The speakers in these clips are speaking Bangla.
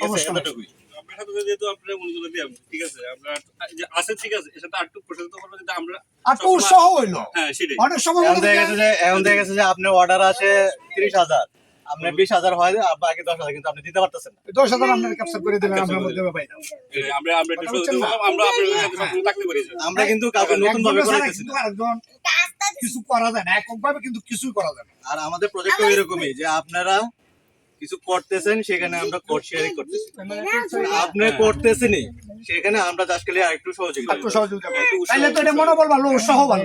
ঠিক আছে এতটুকুই। আছে হ্যাঁ তিরিশ হাজার। আপনার বিশ হাজার বাকি দশ হাজার কিন্তু আপনি দিতে পারতেছেন দশ হাজার আপনার ক্যাপচার করে দেবেন Capture মধ্যে পাই আমরা থাকতে পারি কিন্তু কাউকে নতুন ভাবে করাইতেছি কিছু করা যায় না এককভাবে কিন্তু কিছুই করা যায় না। আর আমাদের প্রজেক্ট এরকমই যে আপনারা কিছু করতেছেন সেখানে আমরা কোড শেয়ারিং করতেছি। আপনি করতেছেনই সেখানে আমরা জাস্ট খালি আরেকটু সহযোগিতা একটু সহযোগিতা তাইলে তো এটা মনোবল ভালো উৎসাহ ভালো?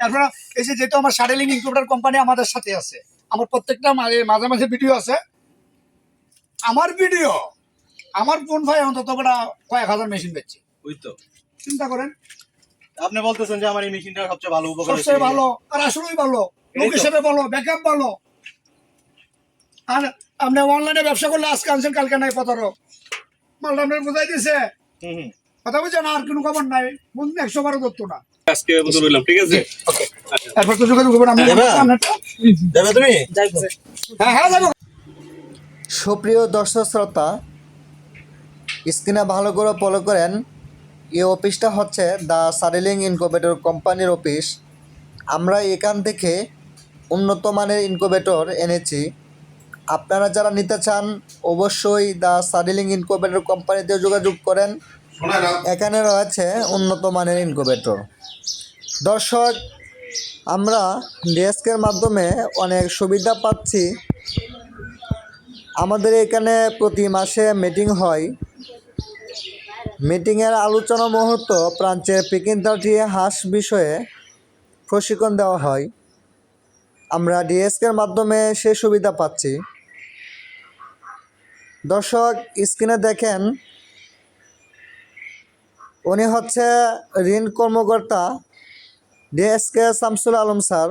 তারপরে এই যে যেহেতু আমার শাটেলিং ইনকিউবেটর কোম্পানি আমাদের সাথে আছে আমার প্রত্যেকটা মাঝে মাঝে মাঝে ভিডিও আছে। আমার ভিডিও আমার ফোন ভাই অন্তত কটা কয়েক হাজার মেশিন বেচছে ওই তো। চিন্তা করেন। আপনি বলতেছেন যে আমার এই মেশিনটা সবচেয়ে ভালো উপকার সবচেয়ে ভালো আর আসলেই ভালো লোক হিসেবে ভালো ব্যাকআপ ভালো। আর আপনি অনলাইনে ব্যবসা করলে আজকে আনছেন কালকে নাই প্রতারক মালটা আপনার বুঝাই দিছে কথা বুঝছেন আর কোনো খবর নাই। একশো বারো ধরতো না। আজকে মতো ঠিক আছে? এরপর তো যোগাযোগ করবেন আমি যাবে তুমি? হ্যাঁ হ্যাঁ যাব সুপ্রিয় দর্শক শ্রোতা স্ক্রিনে ভালো করে ফলো করেন। এই অফিসটা হচ্ছে দ্য সারেলিং ইনকুবেটর কোম্পানির অফিস। আমরা এখান থেকে উন্নত মানের ইনকুবেটর এনেছি। আপনারা যারা নিতে চান অবশ্যই দ্য সারেলিং ইনকুবেটর কোম্পানিতে যোগাযোগ করেন। এখানে রয়েছে উন্নত মানের ইনকুবেটর দর্শক আমরা ডেস্কের মাধ্যমে অনেক সুবিধা পাচ্ছি। আমাদের এখানে প্রতি মাসে মিটিং হয়। মিটিংয়ের আলোচনা মুহূর্ত প্রাঞ্চের পিকিং থার্টি হাঁস বিষয়ে প্রশিক্ষণ দেওয়া হয়। আমরা ডিএসকের মাধ্যমে সে সুবিধা পাচ্ছি। দর্শক স্ক্রিনে দেখেন উনি হচ্ছে ঋণ কর্মকর্তা ডিএসকে শামসুল আলম স্যার।